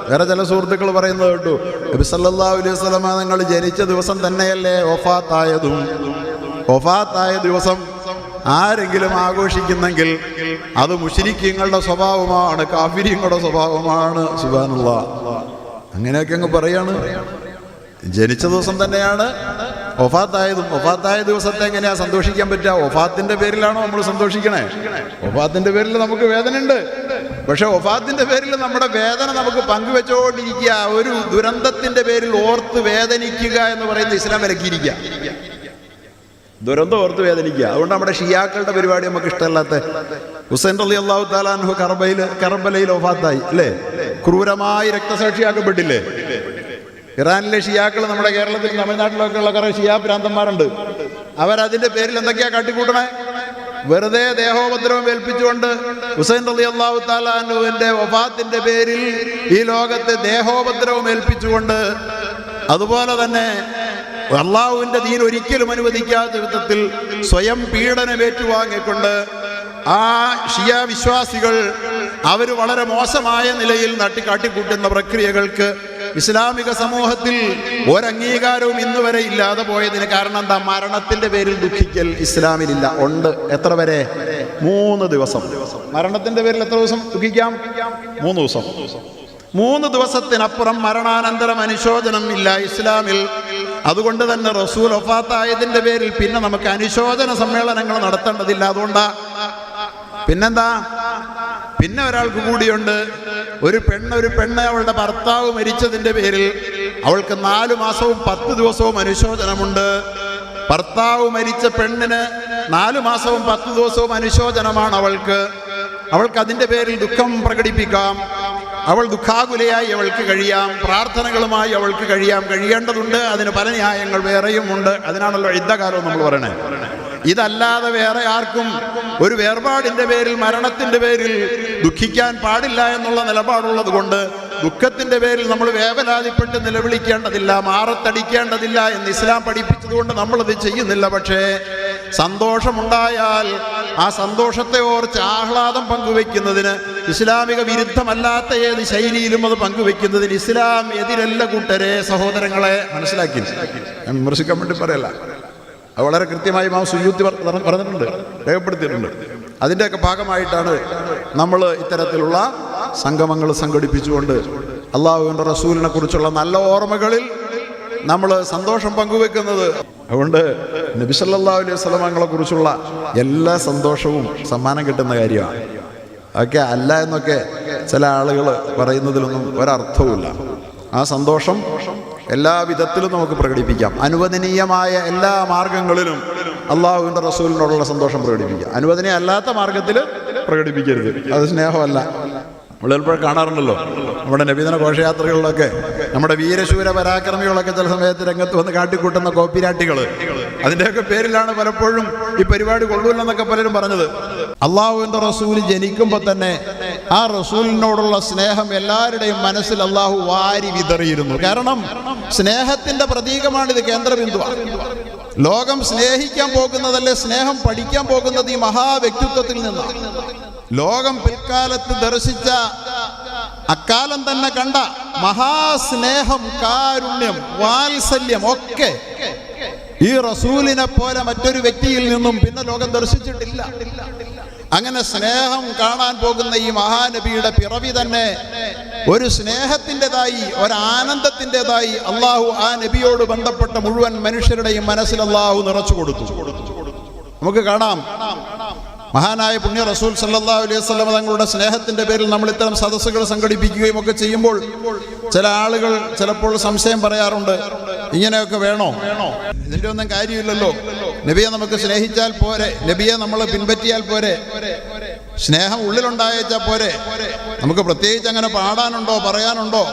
വേറെ ചില സുഹൃത്തുക്കൾ പറയുന്നത് കേട്ടു. നബി അലൈഹി നിങ്ങൾ ജനിച്ച ദിവസം തന്നെയല്ലേ ഒഫാത്തായതും ഒഫാത്തായ ദിവസം ആരെങ്കിലും ആഘോഷിക്കുന്നെങ്കിൽ അത് മുഷിരിക്കങ്ങളുടെ സ്വഭാവമാണ് കാഫിരിയങ്ങളുടെ സ്വഭാവമാണ്. സുബാനുള്ള അങ്ങനെയൊക്കെ അങ്ങ് പറയാണ്. ജനിച്ച ദിവസം തന്നെയാണ് ഒഫാത്തായതും ഒഫാത്തായ ദിവസത്തെ എങ്ങനെയാ സന്തോഷിക്കാൻ പറ്റുക? ഒഫാത്തിന്റെ പേരിലാണോ നമ്മൾ സന്തോഷിക്കണേ? ഒഫാത്തിന്റെ പേരിൽ നമുക്ക് വേദന ഉണ്ട് പക്ഷെ ഒഫാത്തിന്റെ പേരിൽ നമ്മുടെ വേദന നമുക്ക് പങ്കുവെച്ചുകൊണ്ടിരിക്കുക. ഒരു ദുരന്തത്തിന്റെ പേരിൽ ഓർത്ത് വേദനിക്കുക എന്ന് പറയുന്നത് ഇസ്ലാം വിലക്കിയിരിക്കുക. ദുരന്തം ഓർത്ത് വേദനിക്കുക. അതുകൊണ്ട് നമ്മുടെ ഷിയാക്കളുടെ പരിപാടി നമുക്ക് ഇഷ്ടമല്ലാത്ത ഹുസൈൻ അലി അള്ളാഹു താലാൻഹു കർബയിൽ കർബലയിൽ ഒഫാത്തായി അല്ലേ? ക്രൂരമായി രക്തസാക്ഷിയാക്കപ്പെട്ടില്ലേ? ഇറാനിലെ ഷിയാക്കൾ നമ്മുടെ കേരളത്തിൽ തമിഴ്നാട്ടിലൊക്കെ ഉള്ള കുറേ ഷിയാ ഭ്രാന്തന്മാരുണ്ട്. അവരതിന്റെ പേരിൽ എന്തൊക്കെയാ കാട്ടിക്കൂട്ടണേ വെറുതെ ദേഹോപദ്രവം ഏൽപ്പിച്ചുകൊണ്ട് ഹുസൈൻ അലി അള്ളാഹു താലാനുവിന്റെ വഫാത്തിന്റെ പേരിൽ ഈ ലോകത്തെ ദേഹോപദ്രവം ഏൽപ്പിച്ചുകൊണ്ട് അതുപോലെ തന്നെ അള്ളാഹുവിന്റെ ദീൻ ഒരിക്കലും അനുവദിക്കാത്ത വിധത്തിൽ സ്വയം പീഡനം ഏറ്റുവാങ്ങിക്കൊണ്ട് ആ ഷിയ വിശ്വാസികൾ അവർ വളരെ മോശമായ നിലയിൽ നട്ടിക്കാട്ടിക്കൂട്ടുന്ന പ്രക്രിയകൾക്ക് ഇസ്ലാമിക സമൂഹത്തിൽ ഒരംഗീകാരവും ഇന്ന് വരെ ഇല്ലാതെ പോയതിന് കാരണം എന്താ? മരണത്തിന്റെ പേരിൽ ദുഃഖിക്കൽ ഇസ്ലാമിലില്ല. ഉണ്ട്. എത്ര വരെ? മൂന്ന് ദിവസം. മരണത്തിന്റെ പേരിൽ എത്ര ദിവസം ദുഃഖിക്കാം? മൂന്ന് ദിവസം. മൂന്ന് ദിവസത്തിനപ്പുറം മരണാനന്തരം അനുശോചനം ഇല്ല ഇസ്ലാമിൽ. അതുകൊണ്ട് തന്നെ റസൂൽ ഒഫാത്തായതിന്റെ പേരിൽ പിന്നെ നമുക്ക് അനുശോചന സമ്മേളനങ്ങൾ നടത്തേണ്ടതില്ല. അതുകൊണ്ടാ? പിന്നെന്താ? പിന്നെ ഒരാൾക്ക് കൂടിയുണ്ട്. ഒരു പെണ്ണ് ഒരു പെണ്ണ് അവളുടെ ഭർത്താവ് മരിച്ചതിന്റെ പേരിൽ അവൾക്ക് നാലു മാസവും പത്ത് ദിവസവും അനുശോചനമുണ്ട്. ഭർത്താവ് മരിച്ച പെണ്ണിന് നാലു മാസവും പത്ത് ദിവസവും അനുശോചനമാണ് അവൾക്ക്. അവൾക്ക് അതിന്റെ പേരിൽ ദുഃഖം പ്രകടിപ്പിക്കാം. അവൾ ദുഃഖാകുലയായി അവൾക്ക് കഴിയാം. പ്രാർത്ഥനകളുമായി അവൾക്ക് കഴിയാം. കഴിയേണ്ടതുണ്ട്. അതിന് പല ന്യായങ്ങൾ വേറെയും ഉണ്ട് അതിനാണല്ലോ യുദ്ധകാലം നമ്മൾ പറയണേ. ഇതല്ലാതെ വേറെ ആർക്കും ഒരു വേർപാടിന്റെ പേരിൽ മരണത്തിന്റെ പേരിൽ ദുഃഖിക്കാൻ പാടില്ല എന്നുള്ള നിലപാടുള്ളത് കൊണ്ട് ദുഃഖത്തിന്റെ പേരിൽ നമ്മൾ വേവലാതിപ്പെട്ട് നിലവിളിക്കേണ്ടതില്ല മാറത്തടിക്കേണ്ടതില്ല എന്ന് ഇസ്ലാം പഠിപ്പിച്ചതുകൊണ്ട് നമ്മളത് ചെയ്യുന്നില്ല. പക്ഷേ സന്തോഷമുണ്ടായാൽ ആ സന്തോഷത്തെ ഓർച്ച് ആഹ്ലാദം പങ്കുവെക്കുന്നതിന് ഇസ്ലാമിക വിരുദ്ധമല്ലാത്ത ഏത് ശൈലിയിലും അത് പങ്കുവെക്കുന്നതിന് ഇസ്ലാം എതിരല്ല കൂട്ടരെ സഹോദരങ്ങളെ. മനസ്സിലാക്കി? ഞാൻ വിമർശിക്കാൻ വേണ്ടി പറയല്ല. അത് വളരെ കൃത്യമായി മാം സുയൂത്തി പറ- പറ- പറഞ്ഞിട്ടുണ്ട് രേഖപ്പെടുത്തിയിട്ടുണ്ട്. അതിന്റെയൊക്കെ ഭാഗമായിട്ടാണ് നമ്മൾ ഇത്തരത്തിലുള്ള സംഗമങ്ങൾ സംഘടിപ്പിച്ചുകൊണ്ട് അള്ളാഹുവിന്റെ റസൂലിനെ കുറിച്ചുള്ള നല്ല ഓർമ്മകളിൽ നമ്മൾ സന്തോഷം പങ്കുവെക്കുന്നത്. അതുകൊണ്ട് നബിസല്ലാ അലൈഹി സ്വലമങ്ങളെ കുറിച്ചുള്ള എല്ലാ സന്തോഷവും സമ്മാനം കിട്ടുന്ന കാര്യമാണ്. ഒക്കെ അല്ല എന്നൊക്കെ ചില ആളുകൾ പറയുന്നതിലൊന്നും ഒരർത്ഥവുമില്ല. ആ സന്തോഷം എല്ലാ വിധത്തിലും നമുക്ക് പ്രകടിപ്പിക്കാം. അനുവദനീയമായ എല്ലാ മാർഗങ്ങളിലും അള്ളാഹുവിന്റെ റസൂലിനോടുള്ള സന്തോഷം പ്രകടിപ്പിക്കാം. അനുവദനീയ അല്ലാത്ത മാർഗത്തിൽ പ്രകടിപ്പിക്കരുത്. അത് സ്നേഹമല്ല. നമ്മൾ ചിലപ്പോൾ കാണാറുണ്ടല്ലോ. നമ്മുടെ നബീതന ഘോഷയാത്രകളിലൊക്കെ നമ്മുടെ വീരശൂര പരാക്രമികളൊക്കെ ചില സമയത്ത് രംഗത്ത് വന്ന് കാട്ടിക്കൂട്ടുന്ന കോപ്പിരാട്ടികൾ. അതിന്റെയൊക്കെ പേരിലാണ് പലപ്പോഴും ഈ പരിപാടി കൊള്ളൂലെന്നൊക്കെ പലരും പറഞ്ഞത്. അള്ളാഹുവിന്റെ റസൂൽ ജനിക്കുമ്പോൾ തന്നെ ആ റസൂലിനോടുള്ള സ്നേഹം എല്ലാവരുടെയും മനസ്സിൽ അള്ളാഹു വാരി വിതറിയിരുന്നു. കാരണം സ്നേഹത്തിന്റെ പ്രതീകമാണിത് കേന്ദ്രബിന്ദുവാണ് ലോകം സ്നേഹിക്കാൻ പോകുന്നതല്ലേ സ്നേഹം പഠിക്കാൻ പോകുന്നത് ഈ മഹാവ്യക്തിത്വത്തിൽ നിന്നാണ് ലോകം പിൽക്കാലത്ത് ദർശിച്ച അക്കാലം തന്നെ കണ്ട മഹാസ്നേഹം കാരുണ്യം വാത്സല്യം ഒക്കെ ഈ റസൂലിനെ പോലെ മറ്റൊരു വ്യക്തിയിൽ നിന്നും പിന്നെ ലോകം ദർശിച്ചിട്ടില്ല. അങ്ങനെ സ്നേഹം കാണാൻ പോകുന്ന ഈ മഹാനബിയുടെ പിറവി തന്നെ ഒരു സ്നേഹത്തിന്റെതായി ഒരാനന്ദത്തിന്റെതായി അള്ളാഹു ആ നബിയോട് ബന്ധപ്പെട്ട മുഴുവൻ മനുഷ്യരുടെയും മനസ്സിൽ അള്ളാഹു നിറച്ചു കൊടുത്തു. നമുക്ക് കാണാം. മഹാനായ പുണ്യ റസൂൽ സല്ലല്ലാഹു അലൈഹി വസല്ലം തങ്ങളുടെ സ്നേഹത്തിന്റെ പേരിൽ നമ്മൾ ഇത്തരം സദസ്സുകൾ സംഘടിപ്പിക്കുകയും ഒക്കെ ചെയ്യുമ്പോൾ ചില ആളുകൾ ചിലപ്പോൾ സംശയം പറയാറുണ്ട് ഇങ്ങനെയൊക്കെ വേണോ? ഇതിന്റെ ഒന്നും കാര്യമില്ലല്ലോ. നബിയെ നമുക്ക് സ്നേഹിച്ചാൽ പോരെ. നബിയെ നമ്മൾ പിൻപറ്റിയാൽ പോരെ. സ്നേഹം ഉള്ളിലുണ്ടായേച്ചാൽ പോരെ. നമുക്ക് പ്രത്യേകിച്ച് അങ്ങനെ പാടാനുണ്ടോ പറയാനുണ്ടോ?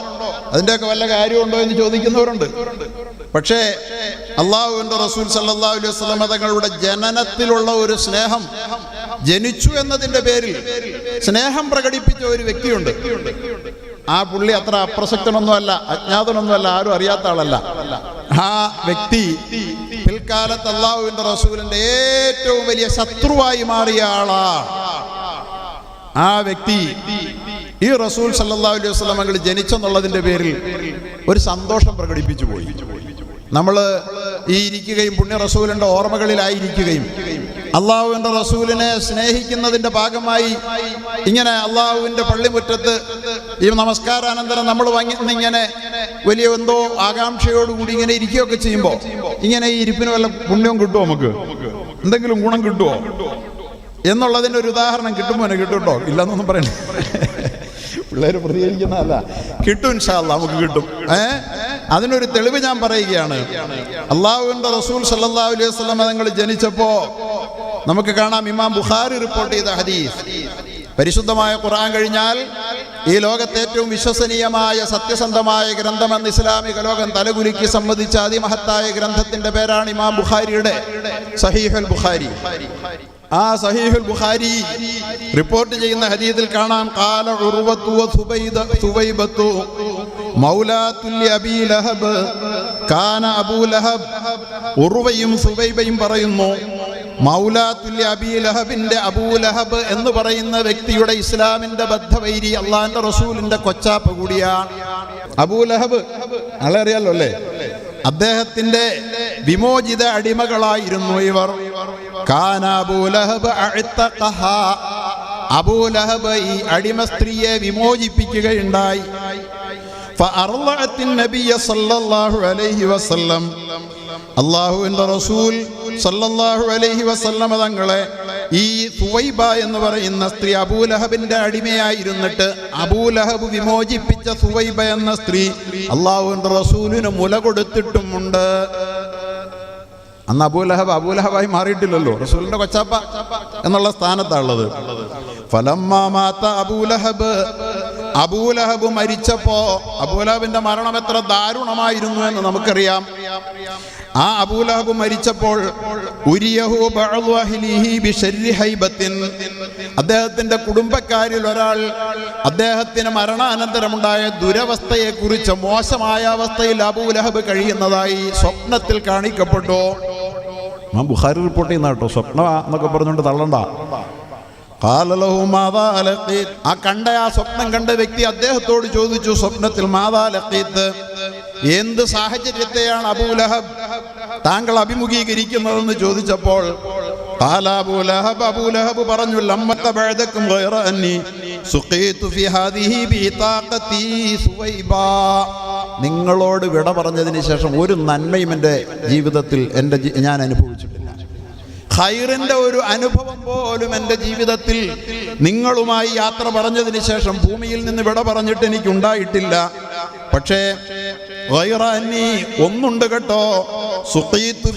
അതിന്റെയൊക്കെ വല്ല കാര്യമുണ്ടോ എന്ന് ചോദിക്കുന്നവരുണ്ട്. പക്ഷേ അള്ളാഹുവിന്റെ റസൂൽ സല്ലാ അലൈഹി വസല്ലം തങ്ങളുടെ ജനനത്തിലുള്ള ഒരു സ്നേഹം ജനിച്ചു എന്നതിന്റെ പേരിൽ സ്നേഹം പ്രകടിപ്പിച്ച ഒരു വ്യക്തിയുണ്ട്. ആ പുള്ളി അത്ര അപ്രസക്തനൊന്നുമല്ല അജ്ഞാതനൊന്നുമല്ല ആരും അറിയാത്ത ആളല്ല. ആ വ്യക്തി പിൽക്കാലത്ത് അള്ളാഹുവിന്റെ റസൂലിന്റെ ഏറ്റവും വലിയ ശത്രുവായി മാറിയ ആളാ. ആ വ്യക്തി ഈ റസൂൽ സല്ലാ അലൈഹി വസല്ലം മകൾ ജനിച്ചെന്നുള്ളതിന്റെ പേരിൽ ഒരു സന്തോഷം പ്രകടിപ്പിച്ചു പോയി. നമ്മൾ ഈ ഇരിക്കുകയും പുണ്യ റസൂലിന്റെ ഓർമ്മകളിലായിരിക്കുകയും അള്ളാഹുവിന്റെ റസൂലിനെ സ്നേഹിക്കുന്നതിന്റെ ഭാഗമായി ഇങ്ങനെ അള്ളാഹുവിന്റെ പള്ളിമുറ്റത്ത് ഈ നമസ്കാരാനന്തരം നമ്മൾ ഇങ്ങനെ വലിയ എന്തോ ആകാംക്ഷയോടുകൂടി ഇങ്ങനെ ഇരിക്കുകയൊക്കെ ചെയ്യുമ്പോൾ ഇങ്ങനെ ഈ ഇരിപ്പിന് വല്ല പുണ്യവും കിട്ടുമോ നമുക്ക്? എന്തെങ്കിലും ഗുണം കിട്ടുമോ എന്നുള്ളതിന്റെ ഒരു ഉദാഹരണം കിട്ടുമോ എന്നെ കിട്ടും കേട്ടോ. ഇല്ലെന്നൊന്നും പറയണേ പിള്ളേർ പ്രതികരിക്കുന്നതല്ല. കിട്ടും ഇൻഷാല്ല നമുക്ക് കിട്ടും. ഏ? അതിനൊരു തെളിവ് ഞാൻ പറയുകയാണ്. അള്ളാഹുവിന്റെ റസൂൽ സല്ലല്ലാഹു അലൈഹി വസല്ലം നിങ്ങൾ ജനിച്ചപ്പോ നമുക്ക് കാണാം ഇമാം ബുഖാരി റിപ്പോർട്ട് ചെയ്ത ഹദീസ്. പരിശുദ്ധമായ ഖുറാൻ കഴിഞ്ഞാൽ ഈ ലോകത്തെ ഏറ്റവും വിശ്വസനീയമായ സത്യസന്ധമായ ഗ്രന്ഥമെന്ന് ഇസ്ലാമിക ലോകം തലകുലുക്കി സംബന്ധിച്ച അതിമഹത്തായ ഗ്രന്ഥത്തിന്റെ പേരാണ് ഇമാം ബുഖാരിയുടെ സഹീഹുൽ ബുഖാരി. ആ സഹീഹുൽ ബുഖാരി റിപ്പോർട്ട് ചെയ്യുന്ന ഹദീസിൽ കാണാം. കാല ഉർവത്തു സുബൈദ സുബൈബത്തു മൗലാത്തുൽ അബീ ലഹബ് കാന അബൂ ലഹബ്. ഉർവയും സുബൈബയും പറയുന്നു മൗലാത്തുൽ അബീ ലഹബിന്റെ അബൂ ലഹബ് എന്ന് പറയുന്ന വ്യക്തിയുടെ ഇസ്ലാമിന്റെ ബദ്ധവൈരി അള്ളാന്റെ റസൂലിന്റെ കൊച്ചാപ്പ കൂടിയാണ്. അബൂ ലഹബ് ആളെ അറിയാലോ അല്ലേ? അദ്ദേഹത്തിന്റെ വിമോചിത അടിമകളായിരുന്നു ഇവർ. കാന അബൂലഹബ് ഈ അടിമ സ്ത്രീയെ വിമോചിപ്പിക്കുകയുണ്ടായി. അള്ളാഹുവിന്റെ റസൂൽ സല്ലല്ലാഹു അലൈഹി വസല്ലമ തങ്ങളെ ഈ സുവൈബ എന്ന് പറയുന്ന സ്ത്രീ അബൂലഹബിന്റെ അടിമയായിരുന്നിട്ട് അബൂലഹബ് വിമോചിപ്പിച്ച സുവൈബ എന്ന സ്ത്രീ അള്ളാഹുവിന്റെ റസൂലിന് മുല കൊടുത്തിട്ടുമുണ്ട്. അന്ന് അബൂലഹബ് അബൂലഹബായി മാറിയിട്ടില്ലല്ലോ. റസൂലിന്റെ കൊച്ചാപ്പ എന്നുള്ള സ്ഥാനത്താണുള്ളത്. ഫലമ്മാത്ത അബൂലഹബ് അബൂലഹബ് മരിച്ചപ്പോ അബൂലഹബിന്റെ മരണം എത്ര ദാരുണമായിരുന്നു എന്ന് നമുക്കറിയാം. ആ അബൂലഹബ് മരിച്ചപ്പോൾ അദ്ദേഹത്തിന്റെ കുടുംബക്കാരിൽ ഒരാൾ അദ്ദേഹത്തിന് മരണാനന്തരമുണ്ടായ ദുരവസ്ഥയെക്കുറിച്ച് മോശമായ അവസ്ഥയിൽ അബൂലഹബ് കഴിയുന്നതായി സ്വപ്നത്തിൽ കാണിക്കപ്പെട്ടു. ഇമാം ബുഖാരി റിപ്പോർട്ട് ചെയ്യുന്ന കേട്ടോ. സ്വപ്ന എന്നൊക്കെ പറഞ്ഞുകൊണ്ട് തള്ളണ്ട. ആ കണ്ട ആ സ്വപ്നം കണ്ട വ്യക്തി അദ്ദേഹത്തോട് ചോദിച്ചു സ്വപ്നത്തിൽ മാതാലക്കീത്ത് എന്ത് സാഹചര്യത്തെയാണ് അബൂലഹബ് താങ്കൾ അഭിമുഖീകരിക്കുന്നതെന്ന് ചോദിച്ചപ്പോൾ താലാബൂലഹബ് അബൂലഹബ് പറഞ്ഞു ലമ്മത്ത ബഴതക്കും സുഖീത്തു ഫി ഹാദിഹി ബി താഖത്തി സുവൈബ. നിങ്ങളോട് വിട പറഞ്ഞതിന് ശേഷം ഒരു നന്മയും എന്റെ ജീവിതത്തിൽ എന്റെ ഞാൻ അനുഭവിച്ചിട്ടില്ല. ഖൈറിന്റെ ഒരു അനുഭവം പോലും എന്റെ ജീവിതത്തിൽ നിങ്ങളുമായി യാത്ര പറഞ്ഞതിന് ശേഷം ഭൂമിയിൽ നിന്ന് വിട പറഞ്ഞിട്ട് എനിക്ക് ഉണ്ടായിട്ടില്ല പക്ഷേ അന്നി ഒന്നുണ്ട് കേട്ടോ. സുഖീത്തു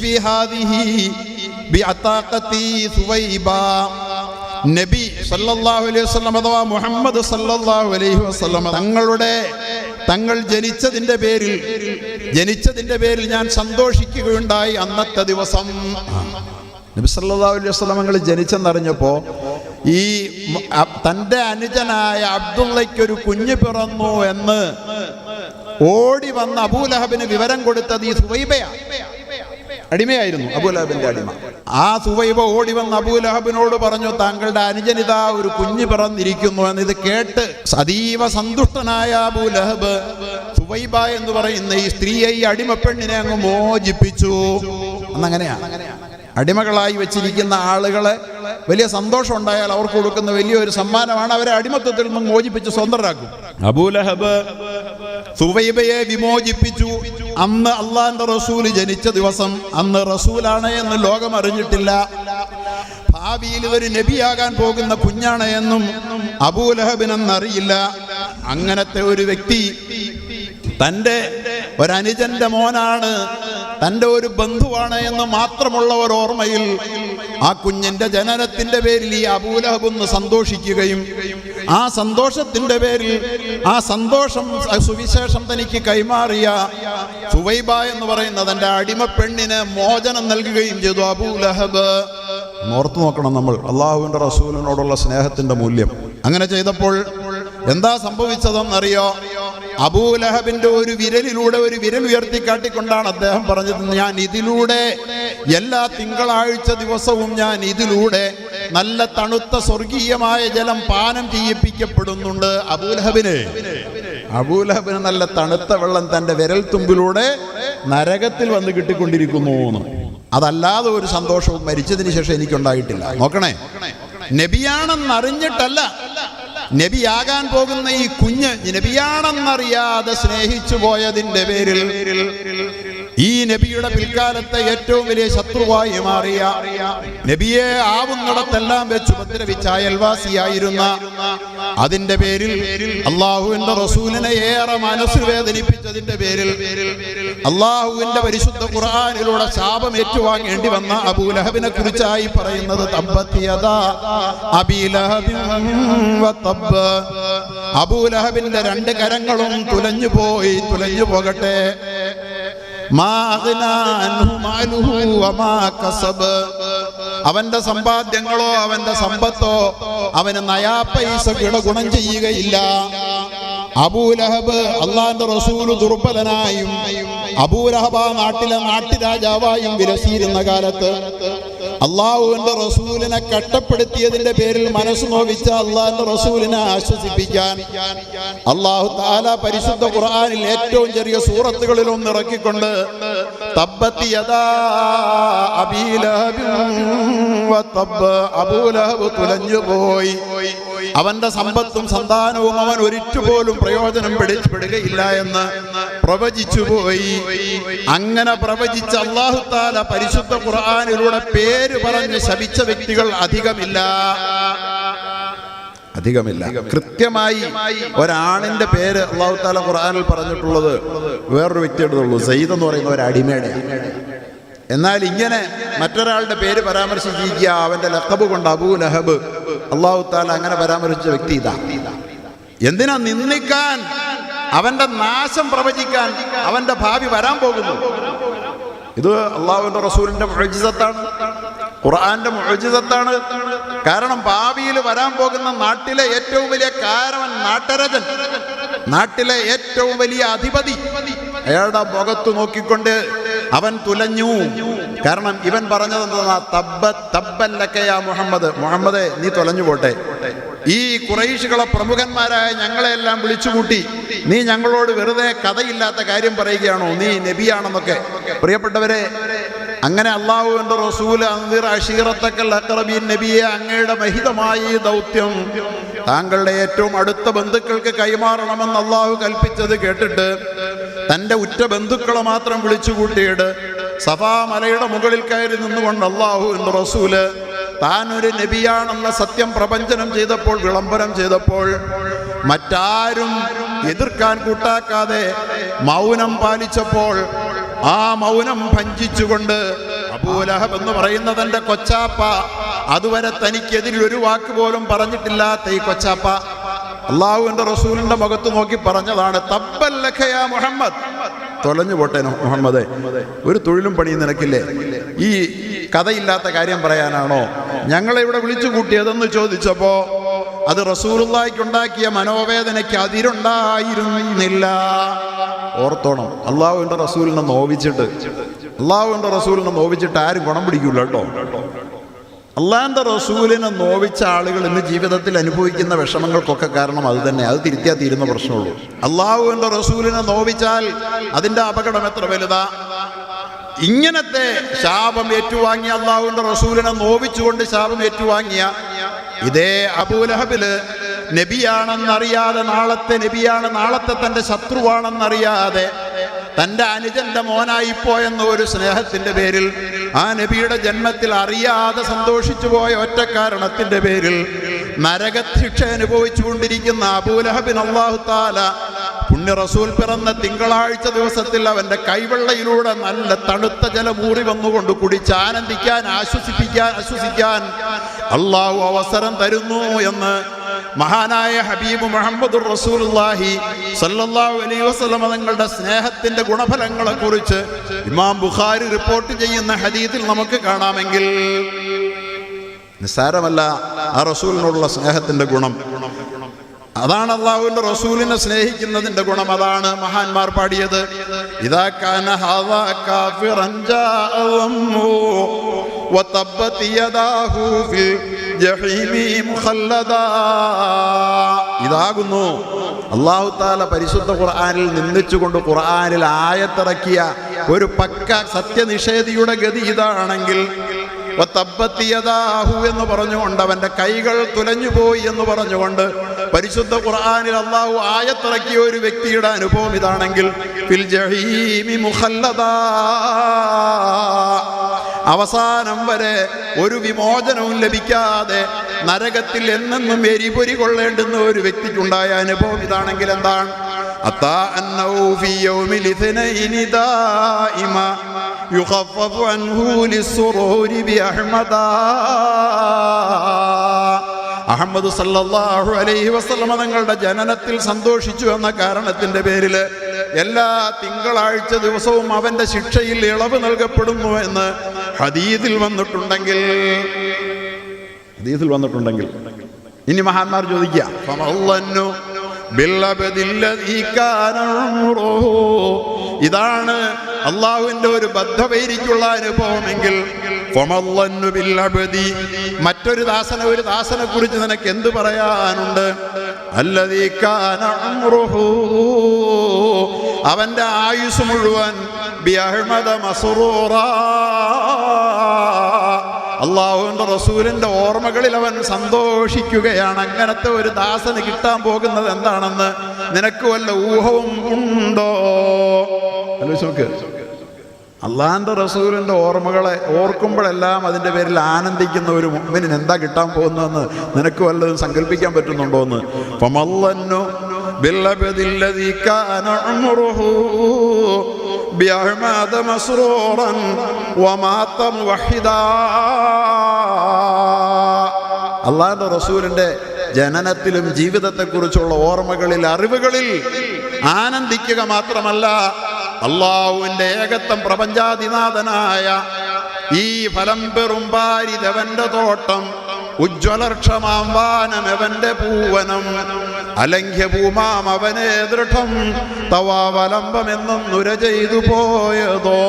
നബി സല്ലല്ലാഹു അലൈഹി വസല്ലം അഥവാ മുഹമ്മദ് സല്ലല്ലാഹു അലൈഹി വസല്ലം തങ്ങളുടെ തങ്ങൾ ജനിച്ചതിന്റെ പേരിൽ ജനിച്ചതിന്റെ പേരിൽ ഞാൻ സന്തോഷിക്കുകയുണ്ടായി അന്നത്തെ ദിവസം. നബി സല്ലല്ലാഹു അലൈഹി വസല്ലം തങ്ങൾ ജനിച്ചെന്നറിഞ്ഞപ്പോൾ ഈ തന്റെ അനുജനായ അബ്ദുള്ളയ്ക്ക് ഒരു കുഞ്ഞ് പിറന്നു എന്ന് ഓടി വന്ന അബൂലഹബിന് വിവരം കൊടുത്തത് ഈ സുവൈബയാണ്. അടിമയായിരുന്നു അബൂലഹബിന്റെ അടിമ. ആ സുവൈബ ഓടി വന്ന് അബൂലഹബിനോട് പറഞ്ഞു താങ്കളുടെ അനുജനിത ഒരു കുഞ്ഞ് പിറന്നിരിക്കുന്നു. എന്ന് ഇത് കേട്ട് അതീവ സന്തുഷ്ടനായ അബൂലഹബ് സുവൈബ എന്ന് പറയുന്ന ഈ സ്ത്രീയെ ഈ അടിമപ്പെണ്ണിനെ അങ്ങ് മോചിപ്പിച്ചു. എന്നങ്ങനെയാണ് അടിമകളായി വെച്ചിരിക്കുന്ന ആളുകളെ വലിയ സന്തോഷം ഉണ്ടായാൽ അവർക്ക് കൊടുക്കുന്ന വലിയൊരു സമ്മാനമാണ് അവരെ അടിമത്വത്തിൽ നിന്നും മോചിപ്പിച്ച് സ്വന്തരാക്കും. അബൂലഹബ് സുവൈബയെ വിമോചിപ്പിച്ചു. അന്ന് അള്ളാന്റെ റസൂൽ ജനിച്ച ദിവസം അന്ന് റസൂലാണ് എന്ന് ലോകം അറിഞ്ഞിട്ടില്ല. ഭാവിയിൽ ഒരു നബിയാകാൻ പോകുന്ന കുഞ്ഞാണ് എന്നും അബൂലഹബിനെന്നറിയില്ല അങ്ങനത്തെ ഒരു വ്യക്തി തന്റെ ഒരനുജന്റെ മോനാണ് തന്റെ ഒരു ബന്ധുവാണ് എന്ന് മാത്രമുള്ള ഒരു ഓർമ്മയിൽ ആ കുഞ്ഞിന്റെ ജനനത്തിന്റെ പേരിൽ ഈ അബൂലഹബ് ഒന്ന് സന്തോഷിക്കുകയും ആ സന്തോഷത്തിന്റെ പേരിൽ ആ സന്തോഷം സുവിശേഷം തനിക്ക് കൈമാറിയ സുവൈബ എന്ന് പറയുന്ന തന്റെ അടിമ പെണ്ണിന് മോചനം നൽകുകയും ചെയ്തു അബൂലഹബ്. ഓർത്തു നോക്കണം നമ്മൾ അള്ളാഹുവിന്റെ റസൂലിനോടുള്ള സ്നേഹത്തിന്റെ മൂല്യം. അങ്ങനെ ചെയ്തപ്പോൾ എന്താ സംഭവിച്ചതെന്നറിയോ? അബൂലഹബിന്റെ ഒരു വിരലിലൂടെ ഒരു വിരൽ ഉയർത്തി കാട്ടിക്കൊണ്ടാണ് അദ്ദേഹം പറഞ്ഞത് ഞാൻ ഇതിലൂടെ എല്ലാ തിങ്കളാഴ്ച ദിവസവും ഞാൻ ഇതിലൂടെ നല്ല തണുത്ത സ്വർഗീയമായ ജലം പാനം ചെയ്യിപ്പിക്കപ്പെടുന്നുണ്ട്. അബൂലഹബിന് അബൂലഹബിന് നല്ല തണുത്ത വെള്ളം തന്റെ വിരൽ തുമ്പിലൂടെ നരകത്തിൽ വന്ന് കിട്ടിക്കൊണ്ടിരിക്കുന്നു. അതല്ലാതെ ഒരു സന്തോഷവും മരിച്ചതിന് ശേഷം എനിക്കുണ്ടായിട്ടില്ല. നോക്കണേ. നബിയാണെന്നറിഞ്ഞിട്ടല്ല. നബിയാകാൻ പോകുന്ന ഈ കുഞ്ഞ് നബിയാണെന്നറിയാതെ സ്നേഹിച്ചു പോയതിന്റെ പേരിൽ ഈ നബിയുടെ പിൽക്കാലത്തെ ഏറ്റവും വലിയ ശത്രുവായി മാറിയ നബിയെ ആവുന്നിടത്തെല്ലാം വെച്ച് ഉപദ്രവിച്ച അയൽവാസിയായിരുന്ന അതിന്റെ പേരിൽ അള്ളാഹുവിന്റെ റസൂലിനെ ഏറെ മനസ്സ് വേദനിപ്പിച്ചതിന്റെ പേരിൽ അള്ളാഹുവിന്റെ പരിശുദ്ധ ഖുർആാനിലൂടെ ശാപം ഏറ്റുവാങ്ങേണ്ടി വന്ന അബൂലഹബിനെ കുറിച്ചായി പറയുന്നത്. അബൂലഹബിന്റെ രണ്ട് കരങ്ങളും തുലഞ്ഞു പോയി തുലഞ്ഞു പോകട്ടെ അവന്റെ സമ്പാദ്യങ്ങളോ അവന്റെ സമ്പത്തോ അവന് നയാ പൈസ കിട ഗുണം ചെയ്യുകയില്ല. അബൂലഹബ് അള്ളാന്റെ റസൂൽ ദുർബലനായും അബൂലഹബ നാട്ടിലെ നാട്ടുരാജാവായും വിലസിയിരുന്ന കാലത്ത് അള്ളാഹുവിന്റെ റസൂലിനെ കട്ടപ്പെടുത്തിയതിന്റെ പേരിൽ മനസ്സ് നോവിച്ച അള്ളാഹിന്റെ റസൂലിനെ ആശ്വസിപ്പിക്കാൻ അള്ളാഹു താല പരിശുദ്ധ ഖുർആനിൽ ഏറ്റവും ചെറിയ സൂറത്തുകളിൽ ഒന്ന് ഇറക്കിക്കൊണ്ട് തബ്ബത്തിയതാ തുലഞ്ഞു പോയി. അബൂലഹബ് അവന്റെ സമ്പത്തും സന്താനവും അവൻ ഒരിറ്റുപോലും പ്രയോജനം പിടിപ്പെടുകയില്ല എന്ന് പ്രവചിച്ചുപോയി അങ്ങനെ പ്രവചിച്ച അള്ളാഹുത്താല പരിശുദ്ധ ഖുർആാനിലൂടെ പേര് പറഞ്ഞ് ശപിച്ച വ്യക്തികൾ അധികമില്ല. അധികമില്ല. കൃത്യമായി ഒരാണിന്റെ പേര് അള്ളാഹു താല ഖുർആാനിൽ പറഞ്ഞിട്ടുള്ളത് വേറൊരു വ്യക്തിയുടെ ഉള്ളൂ സയ്യിദ് എന്ന് പറയുന്ന ഒരു അടിമയുടെ എന്നാൽ ഇങ്ങനെ മറ്റൊരാളുടെ പേര് പരാമർശിച്ചിരിക്കുക അവന്റെ ലഹബ് കൊണ്ട് അബൂ ലഹബ്. അള്ളാഹു താല അങ്ങനെ പരാമർശിച്ച വ്യക്തി ഇതാ. എന്തിനാ നിന്ദിക്കാൻ? അവന്റെ നാശം പ്രവചിക്കാൻ അവന്റെ ഭാവി വരാൻ പോകുന്നു. ഇത് അള്ളാഹുവിന്റെ റസൂലിന്റെ മുഴജിസത്താണ് ഖുർആന്റെ മുഴജിസത്താണ് കാരണം ഭാവിയിൽ വരാൻ പോകുന്ന നാട്ടിലെ ഏറ്റവും വലിയ കാരവൻ നാട്ടരജൻ നാട്ടിലെ ഏറ്റവും വലിയ അധിപതി. അയാളുടെ മുഖത്ത് നോക്കിക്കൊണ്ട് അവൻ തുലഞ്ഞു. കാരണം ഇവൻ പറഞ്ഞത് എന്താ തബ്ബ തബ്ബല്ലക്കയാ മുഹമ്മദ്. മുഹമ്മദ് നീ തുലഞ്ഞു പോട്ടെ. ഈ കുറൈശികളെ പ്രമുഖന്മാരായ ഞങ്ങളെല്ലാം വിളിച്ചുകൂട്ടി. നീ ഞങ്ങളോട് വെറുതെ കഥയില്ലാത്ത കാര്യം പറയുകയാണോ? നീ നബിയാണെന്നൊക്കെ. പ്രിയപ്പെട്ടവരെ അങ്ങനെ അള്ളാഹുവിന്റെ റസൂൽ അന്തിർ അഷീറത്തക്കൽ നബിയെ അങ്ങയുടെ മഹിതമായ ഈ ദൗത്യം. താങ്കളുടെ ഏറ്റവും അടുത്ത ബന്ധുക്കൾക്ക് കൈമാറണമെന്ന് അള്ളാഹു കൽപ്പിച്ചത് കേട്ടിട്ട് തന്റെ ഉറ്റ ബന്ധുക്കളെ മാത്രം വിളിച്ചുകൂട്ടിയിട്ട് സഫാ മലയുടെ മുകളിൽ കയറി നിന്നുകൊണ്ട് അള്ളാഹു എന്ന് റസൂൽ ഒരു നബിയാണെന്ന സത്യം പ്രപഞ്ചനം ചെയ്തപ്പോൾ വിളംബരം ചെയ്തപ്പോൾ മറ്റാരും എതിർക്കാൻ കൂട്ടാക്കാതെ മൗനം പാലിച്ചപ്പോൾ ആ മൗനം ഭഞ്ചിച്ചുകൊണ്ട് അബൂലഹബ് എന്ന് പറയുന്ന തന്റെ കൊച്ചാപ്പ അതുവരെ തനിക്കെതിരിൽ ഒരു വാക്ക് പോലും പറഞ്ഞിട്ടില്ലാത്ത ഈ കൊച്ചാപ്പ അള്ളാഹുവിന്റെ റസൂലിന്റെ മുഖത്ത് നോക്കി പറഞ്ഞതാണ് തബ്ബല്ലഖയാ മുഹമ്മദ്. തൊലഞ്ഞു പോട്ടെ മുഹമ്മദ്. ഒരു തൊഴിലും പണിയും നിനക്കില്ലേ? ഈ കഥയില്ലാത്ത കാര്യം പറയാനാണോ? ഞങ്ങളെ ഇവിടെ വിളിച്ചു കൂട്ടിയതെന്ന് ചോദിച്ചപ്പോ അത് റസൂലുള്ളാഹിക്കുണ്ടാക്കിയ മനോവേദനയ്ക്ക് അതിരുണ്ടായിരുന്നില്ല. ഓർത്തോണം. അള്ളാഹുവിന്റെ റസൂലിനെ നോവിച്ചിട്ട്. അള്ളാഹുവിന്റെ റസൂലിനെ നോവിച്ചിട്ട് ആരും ഗുണം പിടിക്കൂല കേട്ടോ. അള്ളാഹിന്റെ റസൂലിനെ നോവിച്ച ആളുകൾ ഇന്ന് ജീവിതത്തിൽ അനുഭവിക്കുന്ന വിഷമങ്ങൾക്കൊക്കെ കാരണം അത് തന്നെ. അത് തിരുത്തിയാൽ തീരുന്ന പ്രശ്നമുള്ളൂ. അള്ളാഹുവിന്റെ റസൂലിനെ നോവിച്ചാൽ അതിന്റെ അപകടം എത്ര വലുതാ? ഇങ്ങനത്തെ ശാപം ഏറ്റുവാങ്ങിയ അള്ളാഹുവിന്റെ റസൂലിനെ നോവിച്ചുകൊണ്ട് ശാപം ഏറ്റുവാങ്ങിയ ഇതേ അബൂലഹബിൽ നബിയാണെന്നറിയാതെ നാളത്തെ നബിയാണ് നാളത്തെ തന്റെ ശത്രുവാണെന്നറിയാതെ തന്റെ അനുജന്റെ മോനായിപ്പോയെന്ന ഒരു സ്നേഹത്തിന്റെ പേരിൽ ആ നബിയുടെ ജന്മത്തിൽ അറിയാതെ സന്തോഷിച്ചു പോയ ഒറ്റ കാരണത്തിന്റെ പേരിൽ നരകശിക്ഷ അനുഭവിച്ചുകൊണ്ടിരിക്കുന്ന അബൂലഹബിൻ അള്ളാഹു താല പുണ്യ റസൂൽ പിറന്ന തിങ്കളാഴ്ച ദിവസത്തിൽ അവന്റെ കൈവെള്ളയിലൂടെ നല്ല തണുത്ത ജലമൂറി വന്നുകൊണ്ട് കുടിച്ച് ആനന്ദിക്കാൻ ആശ്വസിപ്പിക്കാൻ ആശ്വസിക്കാൻ അള്ളാഹു അവസരം തരുന്നു എന്ന് മഹാനായ ഹബീബ് മുഹമ്മദ് റസൂലുള്ളാഹി സല്ലല്ലാഹു അലൈഹി വസല്ലം തങ്ങളുടെ സ്നേഹത്തിന്റെ ഗുണഫലങ്ങളെ കുറിച്ച് ഇമാം ബുഖാരി റിപ്പോർട്ട് ചെയ്യുന്ന ഹദീത്തിൽ നമുക്ക് കാണാമെങ്കിൽ നിസ്സാരമല്ല ആ റസൂലിനോടുള്ള സ്നേഹത്തിന്റെ ഗുണം. അതാണ് അള്ളാഹുവിന്റെ റസൂലിനെ സ്നേഹിക്കുന്നതിന്റെ ഗുണം. അതാണ് മഹാന്മാർ പാടിയത്. ഇതാ കാന കാഫിറൻ ജാഅ വതബ്ബത് യദാഹു ഫിൽ ഇതാകുന്നു. അള്ളാഹു താല പരിശുദ്ധ ഖുർആനിൽ നിന്ദിച്ചുകൊണ്ട് ഖുർആാനിൽ ആയത്തിറക്കിയ ഒരു പക്ക സത്യനിഷേധിയുടെ ഗതി ഇതാണെങ്കിൽ എന്ന് പറഞ്ഞുകൊണ്ട് അവന്റെ കൈകൾ തുലഞ്ഞുപോയി എന്ന് പറഞ്ഞുകൊണ്ട് പരിശുദ്ധ ഖുർആാനിൽ അള്ളാഹു ആയത്തിറക്കിയ ഒരു വ്യക്തിയുടെ അനുഭവം ഇതാണെങ്കിൽ അവസാനം വരെ ഒരു വിമോചനവും ലഭിക്കാതെ നരകത്തിൽ എന്നെന്നും എരിപൊരി കൊള്ളേണ്ടുന്ന ഒരു വ്യക്തിക്കുണ്ടായ അനുഭവം ഇതാണെങ്കിൽ എന്താണ്? അത്താ അഹമ്മദ് സല്ലല്ലാഹു അലൈഹി വസല്ലമ തങ്ങളുടെ ജനനത്തിൽ സന്തോഷിച്ചു എന്ന കാരണത്തിന്റെ പേരിൽ എല്ലാ തിങ്കളാഴ്ച ദിവസവും അവന്റെ ശിക്ഷയിൽ ഇളവ് നൽകപ്പെടുന്നു എന്ന് ഹദീദിൽ വന്നിട്ടുണ്ടെങ്കിൽ ഹദീദിൽ വന്നിട്ടുണ്ടെങ്കിൽ ഇനി മഹാന്മാർ ചോദിക്കുക. ഇതാണ് അള്ളാഹുവിന്റെ ഒരു ബദ്ധവൈരിക്കുള്ള അനുഭവമെങ്കിൽ. മറ്റൊരു ദാസനെ ഒരു ദാസനെ കുറിച്ച് നിനക്ക് എന്ത് പറയാനുണ്ട് അല്ലദീ അവന്റെ ആയുസ് മുഴുവൻ ബി അഹ്മദ മസ്റൂറാ. അള്ളാഹുവിന്റെ റസൂലിന്റെ ഓർമ്മകളിൽ അവൻ സന്തോഷിക്കുകയാണ്. അങ്ങനത്തെ ഒരു ദാസന് കിട്ടാൻ പോകുന്നത് എന്താണെന്ന് നിനക്ക് വല്ല ഊഹവും ഉണ്ടോ? നോക്ക്. അള്ളാഹിന്റെ റസൂലിന്റെ ഓർമ്മകളെ ഓർക്കുമ്പോഴെല്ലാം അതിന്റെ പേരിൽ ആനന്ദിക്കുന്ന ഒരു മുമ്പിന് എന്താ കിട്ടാൻ പോകുന്നതെന്ന് നിനക്ക് വല്ലതും സങ്കല്പിക്കാൻ പറ്റുന്നുണ്ടോ എന്ന് ഫമല്ലന്നു ബില്ലബദില്ലദീ കാന ഉംറുഹു بأحمد مسرورا ومات موحدا അള്ളാഹിന്റെ റസൂലിന്റെ ജനനത്തിലും ജീവിതത്തെക്കുറിച്ചുള്ള ഓർമ്മകളിൽ അറിവുകളിൽ ആനന്ദിക്കുക മാത്രമല്ല അള്ളാഹുവിന്റെ ഏകത്വം പ്രപഞ്ചാതിനാഥനായ ഈ ഫലം പെറുമ്പാരിതവന്റെ തോട്ടം ഉജ്ജ്വലക്ഷമാം വാനം അവന്റെ പൂവനം അലംഘ്യ ഭൂമാം അവനെ ദൃഢം. തവാവലംബമെന്നും നുര ചെയ്തു പോയതോ.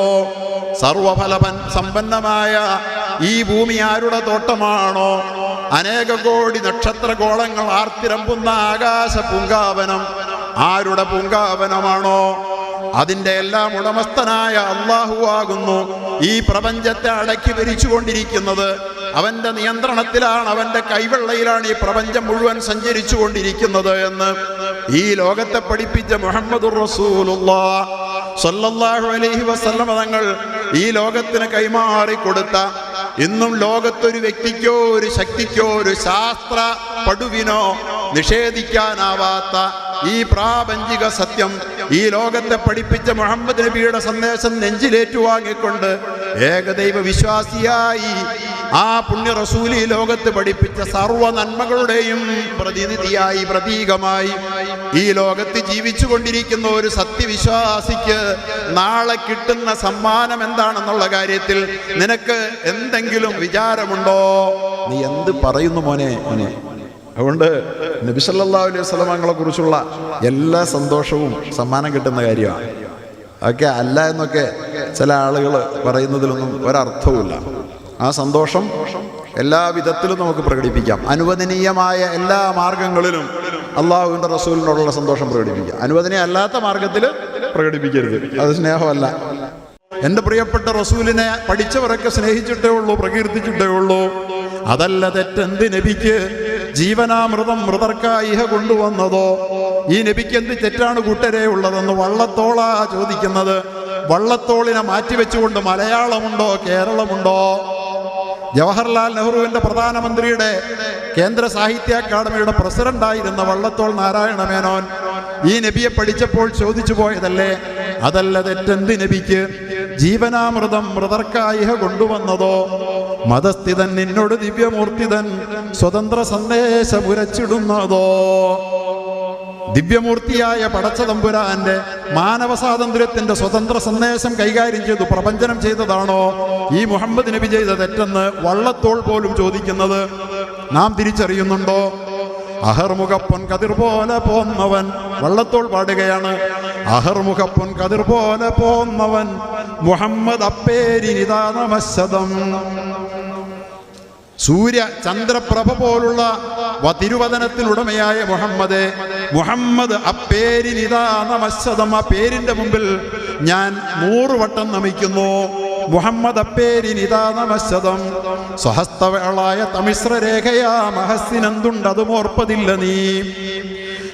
സർവഫലപൻ സമ്പന്നമായ ഈ ഭൂമി ആരുടെ തോട്ടമാണോ? അനേക കോടി നക്ഷത്ര ഗോളങ്ങൾ ആർത്തിരമ്പുന്ന ആകാശ പൂങ്കാവനം ആരുടെ പൂങ്കാവനമാണോ? അതിന്റെ എല്ലാം ഉടമസ്ഥനായ അള്ളാഹു ആകുന്നു ഈ പ്രപഞ്ചത്തെ അടക്കി ഭരിച്ചുകൊണ്ടിരിക്കുന്നത് അവന്റെ നിയന്ത്രണത്തിലാണ് അവന്റെ കൈവെള്ളയിലാണ് ഈ പ്രപഞ്ചം മുഴുവൻ സഞ്ചരിച്ചു കൊണ്ടിരിക്കുന്നത് എന്ന് ഈ ലോകത്തെ പഠിപ്പിച്ച മുഹമ്മദ് സല്ലല്ലാഹു അലൈഹി തങ്ങൾ ഈ ലോകത്തിന് കൈമാറി കൊടുത്ത ഇന്നും ലോകത്തൊരു വ്യക്തിക്കോ ഒരു ശക്തിക്കോ ഒരു ശാസ്ത്ര പടുവിനോ നിഷേധിക്കാനാവാത്ത ഈ പ്രാപഞ്ചിക സത്യം ഈ ലോകത്തെ പഠിപ്പിച്ച മുഹമ്മദ് നബിയുടെ സന്ദേശം നെഞ്ചിലേറ്റുവാങ്ങിക്കൊണ്ട് ഏകദൈവ വിശ്വാസിയായി ആ പുണ്യ റസൂലി ലോകത്ത് പഠിപ്പിച്ച സർവ നന്മകളുടെയും പ്രതിനിധിയായി പ്രതീകമായി ഈ ലോകത്ത് ജീവിച്ചു കൊണ്ടിരിക്കുന്ന ഒരു സത്യവിശ്വാസിക്ക് നാളെ കിട്ടുന്ന സമ്മാനം എന്താണെന്നുള്ള കാര്യത്തിൽ നിനക്ക് എന്തെങ്കിലും വിചാരമുണ്ടോ? നീ എന്ത് പറയുന്നു മോനെ? മോനെ അതുകൊണ്ട് നബിസല്ലാ അലൈഹി വസ്ലമങ്ങളെ കുറിച്ചുള്ള എല്ലാ സന്തോഷവും സമ്മാനം കിട്ടുന്ന കാര്യമാണ്. അതൊക്കെ അല്ല എന്നൊക്കെ ചില ആളുകൾ പറയുന്നതിലൊന്നും ഒരർത്ഥവുമില്ല. ആ സന്തോഷം എല്ലാ വിധത്തിലും നമുക്ക് പ്രകടിപ്പിക്കാം. അനുവദനീയമായ എല്ലാ മാർഗങ്ങളിലും അള്ളാഹുവിന്റെ റസൂലിനോടുള്ള സന്തോഷം പ്രകടിപ്പിക്കാം. അനുവദനീയ അല്ലാത്ത മാർഗത്തിൽ പ്രകടിപ്പിക്കരുത്. അത് സ്നേഹമല്ല. എന്റെ പ്രിയപ്പെട്ട റസൂലിനെ പഠിച്ചവരൊക്കെ സ്നേഹിച്ചിട്ടേ ഉള്ളൂ പ്രകീർത്തിച്ചിട്ടേ ഉള്ളൂ. അതല്ല തെറ്റെന്ത് നബിക്ക്? ജീവനാമൃതം മൃതർക്ക ഇഹ കൊണ്ടുവന്നതോ? ഈ നബിക്ക് എന്ത് തെറ്റാണ് കൂട്ടരെ ഉള്ളതെന്ന് വള്ളത്തോളാ ചോദിക്കുന്നത്. വള്ളത്തോളിനെ മാറ്റിവെച്ചുകൊണ്ട് മലയാളമുണ്ടോ കേരളമുണ്ടോ? ജവഹർലാൽ നെഹ്റുവിന്റെ പ്രധാനമന്ത്രിയുടെ കേന്ദ്ര സാഹിത്യ അക്കാദമിയുടെ പ്രസിഡന്റായിരുന്ന വള്ളത്തോൾ നാരായണ മേനോൻ ഈ നബിയെ പഠിച്ചപ്പോൾ ചോദിച്ചു പോയതല്ലേ? അതല്ല തെറ്റെന്ത് നബിക്ക്? ജീവനാമൃതം മൃതർക്കായിഹ കൊണ്ടുവന്നതോ? മതസ്ഥിതൻ നിന്നോട് ദിവ്യമൂർത്തിതൻ സ്വതന്ത്ര സന്ദേശം സന്ദേശമുരച്ചിടുന്നതോ? ദിവ്യമൂർത്തിയായ പടച്ച തമ്പുരാന്റെ മാനവ സ്വാതന്ത്ര്യത്തിന്റെ സ്വതന്ത്ര സന്ദേശം കൈകാര്യം ചെയ്തു പ്രപഞ്ചനം ചെയ്തതാണോ ഈ മുഹമ്മദ് നബി ചെയ്ത തെറ്റെന്ന് വള്ളത്തോൾ പോലും ചോദിക്കുന്നത് നാം തിരിച്ചറിയുന്നുണ്ടോ? അഹർമുഖപ്പൊൻ കതിർ പോലെ പോന്നവൻ വള്ളത്തോൾ പാടുകയാണ്. അഹർമുഖപ്പൊൻ കതിർ പോലെ പോന്നവൻ മുഹമ്മദ് അപ്പേരി നമശതം. സൂര്യ ചന്ദ്രപ്രഭ പോലുള്ള തിരുവചനത്തിനുടമയായ മുഹമ്മദ് മുഹമ്മദ് അപ്പേരിനിതാ ആ പേരിന്റെ മുമ്പിൽ ഞാൻ നൂറ് വട്ടം നമിക്കുന്നു. മുഹമ്മദ് അപ്പേരിനിതാ നമസ്സതം രേഖയാ തമിശ്രരേഖയാ മഹസ്സിനെന്തുണ്ടതും ഓർപ്പതില്ല നീ.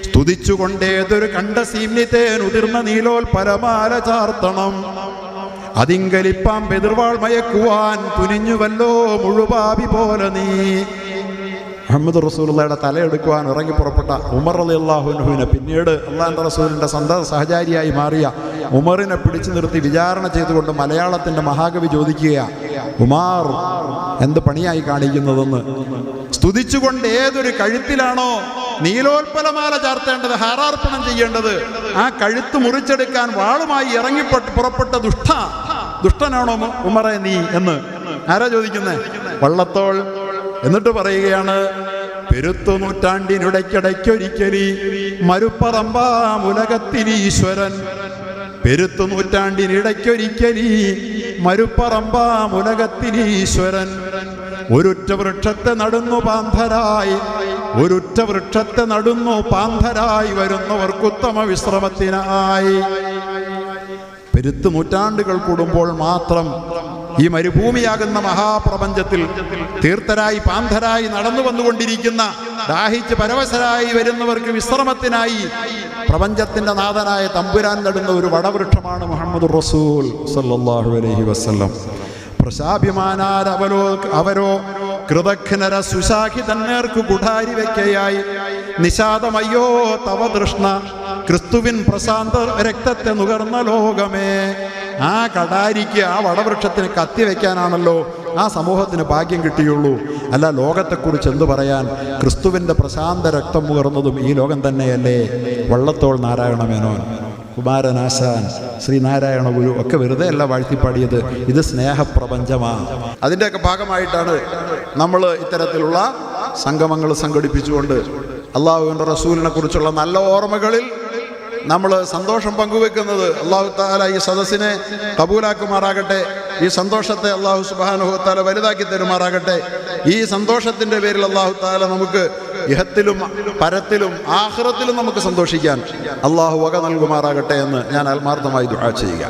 സ്തുതിച്ചുകൊണ്ടേതൊരു കണ്ട സീമ്നിതേൻ ഉതിർന്ന നീലോൽപരമാല ചാർത്തണം. അതിങ്കലിപ്പാം എതിർവാൾ മയക്കുവാൻ തുനിഞ്ഞുവല്ലോ മുഴുപാപി പോലെ നീ. മുഹമ്മദ് റസൂലുള്ളയുടെ തലയെടുക്കുവാൻ ഇറങ്ങി പുറപ്പെട്ട ഉമർ അലി അള്ളാഹുനുഹുവിനെ പിന്നീട് അള്ളാഹു റസൂലിന്റെ സന്തത സഹചാരിയായി മാറിയ ഉമറിനെ പിടിച്ചു നിർത്തി വിചാരണ ചെയ്തുകൊണ്ട് മലയാളത്തിന്റെ മഹാകവി ചോദിക്കുകയാണ് ഉമാർ എന്ത് പണിയായി കാണിക്കുന്നതെന്ന്? സ്തുതിച്ചുകൊണ്ട് ഏതൊരു കഴുത്തിലാണോ നീലോത്പലമാല ചാർത്തേണ്ടത് ഹാരാർപ്പണം ചെയ്യേണ്ടത്? ആ കഴുത്ത് മുറിച്ചെടുക്കാൻ വാളുമായി ഇറങ്ങിപ്പെട്ട് പുറപ്പെട്ട ദുഷ്ട ദുഷ്ടനാണോ ഉമറെ നീ എന്ന്? ആരാ ചോദിക്കുന്നേ? വള്ളത്തോൾ എന്നിട്ട് പറയുകയാണ് പെരുത്തു നൂറ്റാണ്ടിനിടയ്ക്കിടയ്ക്കൊരിക്കലി മരുപ്പറമ്പാം ഉലകത്തിലീശ്വരൻ പെരുത്തു നൂറ്റാണ്ടിനിടയ്ക്കൊരിക്കലി മരുപ്പറമ്പാം ഉലകത്തിലീശ്വരൻ ഒരുറ്റ വൃക്ഷത്തെ നടുന്നു പാന്ധരായി ഒരുറ്റ വൃക്ഷത്തെ നടന്നു പാന്ധരായി വരുന്നവർക്കുത്തമ വിശ്രമത്തിനായി. പെരുത്തു നൂറ്റാണ്ടുകൾ കൂടുമ്പോൾ മാത്രം ഈ മരുഭൂമിയാകുന്ന മഹാപ്രപഞ്ചത്തിൽ തീർത്ഥരായി പാന്ധരായി നടന്നു വന്നുകൊണ്ടിരിക്കുന്ന ദാഹിച്ച് പരവശരായി വരുന്നവർക്ക് വിശ്രമത്തിനായി പ്രപഞ്ചത്തിന്റെ നാഥനായ തമ്പുരാൻ നടുന്ന ഒരു വടവൃക്ഷമാണ് മുഹമ്മദ് റസൂൽ സല്ലല്ലാഹു അലൈഹി വസല്ലം. പ്രശാഭിമാനാരവരോ അവരോ കൃതഘ്നര സുശാഖി തന്നേർക്ക് കുഠാരി വെക്കയായി നിഷാദമയ്യോ തവ തൃഷ്ണ ക്രിസ്തുവിൻ പ്രശാന്ത രക്തത്തെ നുകർന്ന ലോകമേ. ആ കടാരിക്ക് ആ വടവൃക്ഷത്തിന് കത്തി വയ്ക്കാനാണല്ലോ ആ സമൂഹത്തിന് ഭാഗ്യം കിട്ടിയുള്ളൂ. അല്ല ലോകത്തെക്കുറിച്ച് എന്തു പറയാൻ? ക്രിസ്തുവിന്റെ പ്രശാന്ത രക്തം മുകർന്നതും ഈ ലോകം തന്നെയല്ലേ? വള്ളത്തോൾ നാരായണ മേനോൻ കുമാരനാശാൻ ശ്രീനാരായണ ഗുരു ഒക്കെ വെറുതെ അല്ല വാഴ്ത്തിപ്പാടിയത്. ഇത് സ്നേഹപ്രപഞ്ചമാണ് അതിന്റെയൊക്കെ ഭാഗമായിട്ടാണ് നമ്മൾ ഇത്തരത്തിലുള്ള സംഗമങ്ങൾ സംഘടിപ്പിച്ചുകൊണ്ട് അള്ളാഹുവിന്റെ റസൂലിനെ കുറിച്ചുള്ള നല്ല ഓർമ്മകളിൽ നമ്മൾ സന്തോഷം പങ്കുവെക്കുന്നത് അള്ളാഹു താല ഈ സദസ്സിനെ കബൂലാക്കുമാറാകട്ടെ. ഈ സന്തോഷത്തെ അള്ളാഹു സുബാനുഹു താല വലുതാക്കി തരുമാറാകട്ടെ. ഈ സന്തോഷത്തിന്റെ പേരിൽ അള്ളാഹു താല നമുക്ക് ഇഹത്തിലും പരത്തിലും ആഹ്റത്തിലും നമുക്ക് സന്തോഷിക്കാൻ അള്ളാഹു വക നൽകുമാറാകട്ടെ എന്ന് ഞാൻ ആത്മാർത്ഥമായി ദുഃഖ ചെയ്യുക.